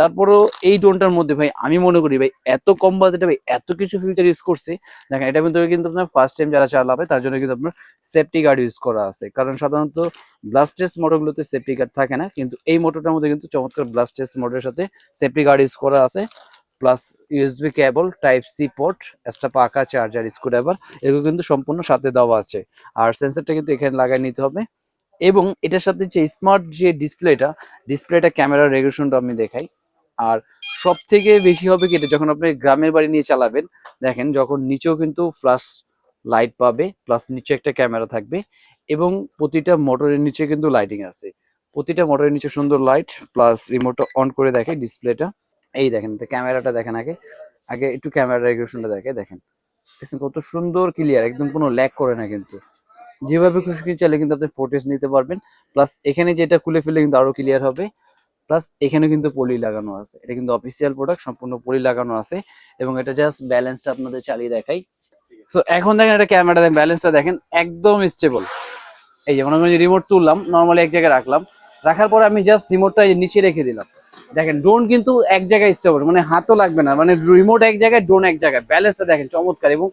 তারপরেও এই ড্রোনটার মধ্যে ভাই, আমি মনে করি ভাই, এত কম বাজেটে ভাই, এত কিছু ফিচার ইউজ করছে। দেখেন, এটা কিন্তু কিন্তু আপনার ফার্স্ট টাইম যারা চালাবে, তার জন্য কিন্তু আপনার সেফটি গার্ড ইউজ করা আছে। কারণ সাধারণত ব্লাস্টেস মোটরগুলোতে সেফটি গার্ড থাকে না, কিন্তু এই মোটরটার মধ্যে কিন্তু চমৎকার ব্লাস্টেস মোটরের সাথে সেফটি গার্ড ইউজ করা আছে। Plus USB cable type C port extra পাকা চার্জার স্ক্রুড্রাইভার এগুলো কিন্তু সম্পূর্ণ সাথে দেওয়া আছে। আর সেন্সরটা কিন্তু এখানে লাগাই নিতে হবে। এবং এটার সাথে যে স্মার্ট যে ডিসপ্লেটা ডিসপ্লেটা ক্যামেরার রেগুলেশনটা আমি দেখাই। আর সব থেকে বেশি হবে কি, এটা যখন আপনি গ্রামের বাড়ি নিয়ে চালাবেন, দেখেন যখন নিচেও কিন্তু ফ্লাশ লাইট পাবে প্লাস নিচে একটা ক্যামেরা থাকবে এবং প্রতিটা মোটরের নিচে কিন্তু লাইটিং আছে। প্রতিটা মোটরের নিচে সুন্দর লাইট প্লাস রিমোটটা অন করে দেখে ডিসপ্লেটা এই দেখেন ক্যামেরাটা দেখেন আগে। আগে একটু ক্যামেরা রেগুলেশনটা দেখে, দেখেন। কত সুন্দর ক্লিয়ার একদম কোনো ল্যাক করে না কিন্তু। যেভাবে খুশি চাইলে কিন্তু আপনি ফোটেজ নিতে পারবেন। প্লাস এখানে যেটা খুলে ফেলে কিন্তু আরও ক্লিয়ার হবে। প্লাস এখানে কিন্তু পলি লাগানো আছে। এটা কিন্তু অফিসিয়াল প্রোডাক্ট সম্পূর্ণ পলি লাগানো আছে এবং এটা জাস্ট ব্যালেন্সটা আপনাদের চালিয়ে দেখাই। সো এখন দেখেন এটা ক্যামেরা ব্যালেন্সটা দেখেন, একদম স্টেবল এই যে, মনে করেন রিমোট তুললাম নর্মালি এক জায়গায় রাখলাম। রাখার পরে আমি জাস্ট রিমোটটা নিচে রেখে দিলাম। দেখেন ড্রোন কিন্তু এক জায়গায় স্টেবল মানে হাতও লাগবে না। মানে রিমোট এক জায়গায় ড্রোন এক জায়গায়। ব্যালেন্সটা দেখেন, চমৎকার এবং